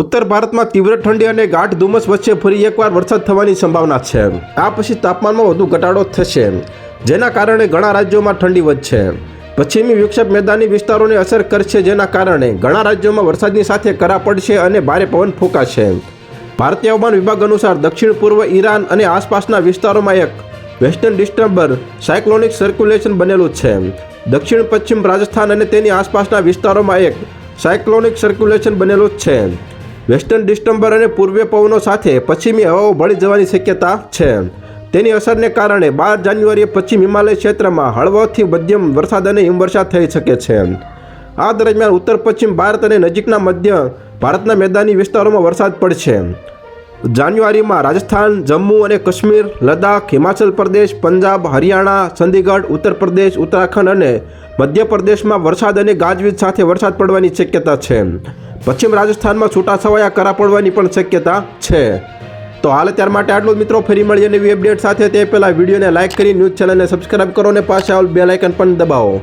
ઉત્તર ભારતમાં તીવ્ર ઠંડી અને ગાઢ ધુમ્મસ વચ્ચે ફરી એકવાર વરસાદ થવાની સંભાવના છે. આ પછી તાપમાનમાં વધુ ઘટાડો થશે. જેના કારણે ઘણા રાજ્યોમાં ઠંડી વધશે. પશ્ચિમી વિક્ષેપ મેદાની વિસ્તારોને અસર કરશે જેના કારણે ઘણા રાજ્યોમાં વરસાદની સાથે કરા પડશે અને ભારે પવન ફૂંકાશે. ભારતીય હવામાન વિભાગ અનુસાર દક્ષિણ પૂર્વ ઈરાન અને આસપાસના વિસ્તારોમાં એક વેસ્ટર્ન ડિસ્ટર્બર સાયક્લોનિક સર્ક્યુલેશન બનેલું છે. દક્ષિણ પશ્ચિમ રાજસ્થાન અને તેની આસપાસના વિસ્તારોમાં એક સાયક્લોનિક સર્ક્યુલેશન બનેલું જ છે. વેસ્ટર્ન ડિસ્ટમ્બર અને પૂર્વીય પવનો સાથે પશ્ચિમી હવાઓ ભળી જવાની શક્યતા છે. તેની અસરને કારણે બાર જાન્યુઆરીએ પશ્ચિમ હિમાલય ક્ષેત્રમાં હળવોથી મધ્યમ વરસાદ અને હિમવર્ષા થઈ શકે છે. આ દરમિયાન ઉત્તર પશ્ચિમ ભારત અને નજીકના મધ્ય ભારતના મેદાની વિસ્તારોમાં વરસાદ પડશે. જાન્યુઆરીમાં રાજસ્થાન, જમ્મુ અને કાશ્મીર, લદ્દાખ, હિમાચલ પ્રદેશ, પંજાબ, હરિયાણા, ચંદીગઢ, ઉત્તર પ્રદેશ, ઉત્તરાખંડ અને મધ્યપ્રદેશમાં વરસાદ અને ગાજવીજ સાથે વરસાદ પડવાની શક્યતા છે. પશ્ચિમ રાજસ્થાનમાં છૂટાછવાયા કરા પડવાની પણ શક્યતા છે. તો હાલ ત્યાર માટે આટલું મિત્રો. ફરી મળીએ નવી અપડેટ સાથે. તે પહેલાં વિડીયોને લાઇક કરી ન્યૂઝ ચેનલને સબસ્ક્રાઇબ કરો અને પાછા બેલ આઇકન પણ દબાવો.